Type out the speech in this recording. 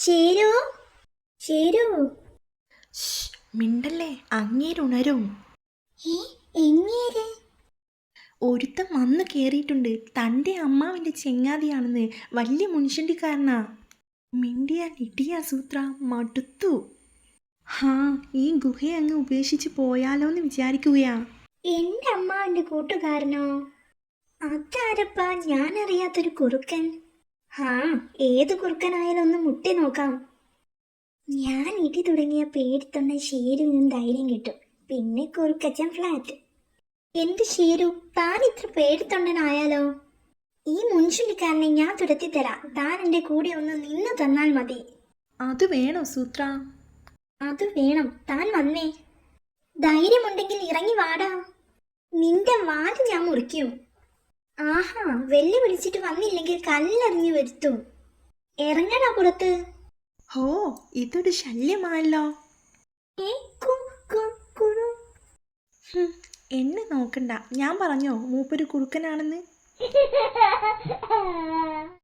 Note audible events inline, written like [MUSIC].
ശേരു ശേരു ശ്ശ്, മിണ്ടല്ലേ? അങ്ങേരുണരും. ഏ എങ്ങേര്? ഒരുത്തൻ വന്ന് കേറിയിട്ടുണ്ട്. തന്റെ അമ്മാവിന്റെ ചെങ്ങാതിയാണെന്ന് വലിയ മുൻഷണ്ടിക്കാരനാ. മിണ്ടിയ ഇടിയാ സൂത്ര മടുത്തു. ഹാ ഈ ഗുഹയെ അങ്ങ് ഉപേക്ഷിച്ച് പോയാലോ എന്ന് വിചാരിക്കുകയാ. എന്റെ അമ്മാവിന്റെ കൂട്ടുകാരനോ? അതാരപ്പാ ഞാൻ അറിയാത്തൊരു കുറുക്കൻ? ഹാ ഏത് കുറുക്കനായാലും ഒന്ന് മുട്ടി നോക്കാം. ഞാൻ ഇടി തുടങ്ങിയ പേടിത്തൊണ്ട ഷേരുവിനും ധൈര്യം കിട്ടും. പിന്നെ കുറുക്കച്ചൻ ഫ്ലാറ്റ് എന്റെ ഷേരു താൻ ഇത്ര പേടിത്തൊണ്ടനായാലോ? ഈ മുൻചുള്ളിക്കാരനെ ഞാൻ തുരത്തി തരാം താൻ എന്റെ കൂടെ ഒന്ന് നിന്ന് തന്നാൽ മതി. അത് വേണോ സൂത്ര? അത് വേണം. താൻ വന്നേ. ധൈര്യമുണ്ടെങ്കിൽ ഇറങ്ങി വാടാ. നിന്റെ വാൽ ഞാൻ മുറിക്കും. ആഹാ വെല്ലു വിളിച്ചിട്ട് വന്നില്ലെങ്കിൽ കല്ലെറിഞ്ഞു വരുത്തും. ഇറങ്ങടാ പുറത്ത്. ഹോ ഇതൊരു ശല്യമാണല്ലോ. എന്നെ നോക്കണ്ട. ഞാൻ പറഞ്ഞോ മൂപ്പര് കുറുക്കനാണെന്ന്? [LAUGHS]